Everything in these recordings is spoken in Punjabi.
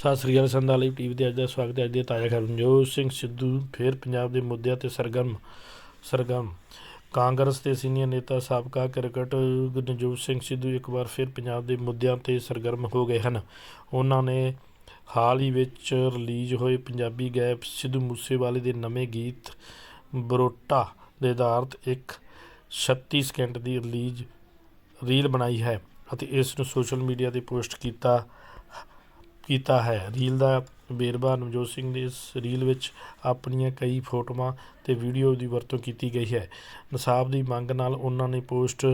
ਸਤਿ ਸ੍ਰੀ ਅਕਾਲ ਸੰਦਾ ਲਈ ਟੀਵੀ ਤੇ ਅੱਜ ਦਾ ਸਵਾਗਤ ਹੈ। ਅੱਜ ਦੇ ਤਾਜ਼ਾ ਖਬਰ ਨਵਜੋਤ ਸਿੰਘ ਸਿੱਧੂ ਫਿਰ ਪੰਜਾਬ ਦੇ ਮੁੱਦਿਆਂ ਤੇ ਸਰਗਰਮ ਸਰਗਰਮ। ਕਾਂਗਰਸ ਦੇ ਸੀਨੀਅਰ ਨੇਤਾ ਸਾਬਕਾ ਕ੍ਰਿਕਟ ਨਵਜੋਤ ਸਿੰਘ ਸਿੱਧੂ ਇੱਕ ਵਾਰ ਫਿਰ ਪੰਜਾਬ ਦੇ ਮੁੱਦਿਆਂ ਤੇ ਸਰਗਰਮ ਹੋ ਗਏ ਹਨ। ਉਹਨਾਂ ਨੇ ਹਾਲ ਹੀ ਵਿੱਚ ਰਿਲੀਜ਼ ਹੋਏ ਪੰਜਾਬੀ ਗਾਇਕ ਸਿੱਧੂ ਮੂਸੇਵਾਲੇ ਦੇ ਨਵੇਂ ਗੀਤ ਬਰੋਟਾ ਦੇ ਆਧਾਰਿਤ ਇੱਕ 36 ਸਕਿੰਟ ਦੀ ਰਿਲੀਜ਼, ਰੀਲ ਬਣਾਈ ਹੈ ਅਤੇ ਇਸ ਨੂੰ ਸੋਸ਼ਲ ਮੀਡੀਆ ਤੇ ਪੋਸਟ ਕੀਤਾ ਕੀਤਾ ਹੈ। ਰੀਲ ਦਾ ਵੇਰਵਾ ਨਵਜੋਤ ਸਿੰਘ ਦੇ ਇਸ ਰੀਲ ਵਿੱਚ ਆਪਣੀਆਂ ਕਈ ਫੋਟੋਆਂ ਤੇ ਵੀਡੀਓ ਦੀ ਵਰਤੋਂ ਕੀਤੀ ਗਈ ਹੈ। ਨਸਾਬ ਦੀ ਮੰਗ ਨਾਲ ਉਹਨਾਂ ਨੇ ਪੋਸਟ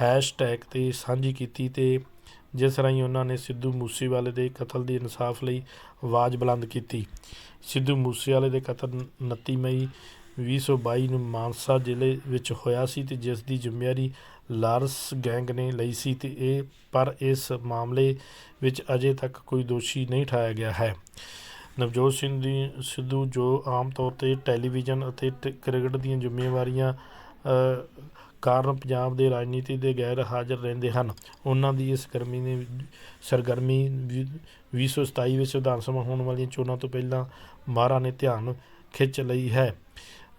ਹੈਸ਼ਟੈਗ ਤੇ ਸਾਂਝੀ ਕੀਤੀ ਤੇ ਜਿਸ ਰਾਹੀਂ ਉਹਨਾਂ ਨੇ ਸਿੱਧੂ ਮੂਸੇਵਾਲੇ ਦੇ ਕਤਲ ਦੇ ਇਨਸਾਫ ਲਈ ਆਵਾਜ਼ ਬੁਲੰਦ ਕੀਤੀ। ਸਿੱਧੂ ਮੂਸੇਵਾਲੇ ਦੇ ਕਤਲ 29 ਮਈ 2022 ਨੂੰ ਮਾਨਸਾ ਜ਼ਿਲ੍ਹੇ ਵਿੱਚ ਹੋਇਆ ਸੀ ਅਤੇ ਜਿਸ ਦੀ ਜ਼ਿੰਮੇਵਾਰੀ ਲਾਰਸ ਗੈਂਗ ਨੇ ਲਈ ਸੀ ਅਤੇ ਇਹ, ਪਰ ਇਸ ਮਾਮਲੇ ਵਿੱਚ ਅਜੇ ਤੱਕ ਕੋਈ ਦੋਸ਼ੀ ਨਹੀਂ ਠਾਇਆ ਗਿਆ ਹੈ। ਨਵਜੋਤ ਸਿੰਘ ਦੀ ਸਿੱਧੂ ਜੋ ਆਮ ਤੌਰ ਤੇ ਟੈਲੀਵਿਜ਼ਨ ਅਤੇ ਟ- ਕ੍ਰਿਕਟ ਦੀਆਂ ਜ਼ਿੰਮੇਵਾਰੀਆਂ ਕਾਰਨ ਪੰਜਾਬ ਦੇ ਰਾਜਨੀਤੀ ਦੇ ਗੈਰ ਹਾਜ਼ਰ ਰਹਿੰਦੇ ਹਨ। ਉਹਨਾਂ ਦੀ ਇਸ ਗਰਮੀ ਨੇ ਸਰਗਰਮੀ ਵੀ- 2027 ਵਿੱਚ ਵਿਧਾਨ ਸਭਾ ਹੋਣ ਵਾਲੀਆਂ ਚੋਣਾਂ ਤੋਂ ਪਹਿਲਾਂ ਮਾਰਾ ਨੇ ਧਿਆਨ ਖਿੱਚ ਲਈ ਹੈ।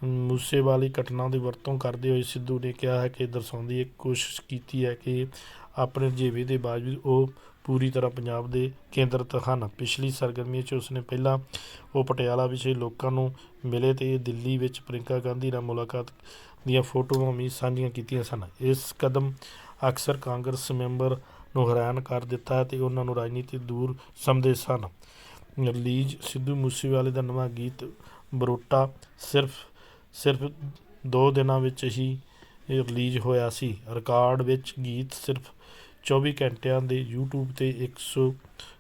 ਮੂਸੇਵਾਲੀ ਘਟਨਾ ਦੀ ਵਰਤੋਂ ਕਰਦੇ ਹੋਏ ਸਿੱਧੂ ਨੇ ਕਿਹਾ ਹੈ ਕਿ ਦਰਸਾਉਂਦੀ ਇੱਕ ਕੋਸ਼ਿਸ਼ ਕੀਤੀ ਹੈ ਕਿ ਆਪਣੇ ਜੀਵੇ ਦੇ ਬਾਵਜੂਦ ਉਹ ਪੂਰੀ ਤਰ੍ਹਾਂ ਪੰਜਾਬ ਦੇ ਕੇਂਦਰਿਤ ਹਨ। ਪਿਛਲੀ ਸਰਗਰਮੀ 'ਚ ਉਸਨੇ ਪਹਿਲਾਂ ਉਹ ਪਟਿਆਲਾ ਵਿਖੇ ਲੋਕਾਂ ਨੂੰ ਮਿਲੇ ਤੇ ਦਿੱਲੀ ਵਿੱਚ ਪ੍ਰਿੰਕਾ ਗਾਂਧੀ ਨਾਲ ਮੁਲਾਕਾਤ ਦੀਆਂ ਫੋਟੋਆਂ ਵੀ ਸਾਂਝੀਆਂ ਕੀਤੀਆਂ ਸਨ। ਇਸ ਕਦਮ ਅਕਸਰ ਕਾਂਗਰਸ ਮੈਂਬਰ ਨੂੰ ਹੈਰਾਨ ਕਰ ਦਿੱਤਾ ਹੈ ਤੇ ਉਹਨਾਂ ਨੂੰ ਰਾਜਨੀਤੀ ਦੂਰ ਸਮਝਦੇ ਸਨ। ਰਿਲੀਜ਼ ਸਿੱਧੂ ਮੂਸੇਵਾਲੇ ਦਾ ਨਵਾਂ ਗੀਤ, ਬਰੋਟਾ, ਸਿਰਫ ਸਿਰਫ ਦੋ ਦਿਨਾਂ ਵਿੱਚ ਹੀ ਰਿਲੀਜ਼ ਹੋਇਆ ਸੀ। ਰਿਕਾਰਡ ਵਿੱਚ ਗੀਤ ਸਿਰਫ 24 ਘੰਟਿਆਂ ਦੇ YouTube ਤੇ 100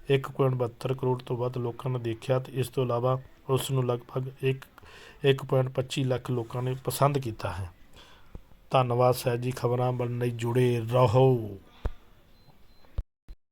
1.72 ਕਰੋੜ ਤੋਂ ਵੱਧ ਲੋਕਾਂ ਨੇ ਦੇਖਿਆ ਤੇ ਇਸ ਤੋਂ ਇਲਾਵਾ ਉਸ ਨੂੰ ਲਗਭਗ 1 1.25 ਲੱਖ ਲੋਕਾਂ ਨੇ ਪਸੰਦ ਕੀਤਾ ਹੈ। ਧੰਨਵਾਦ ਸਹਿਜ ਜੀ, ਖਬਰਾਂ ਬਣਨ ਲਈ ਜੁੜੇ ਰਹੋ।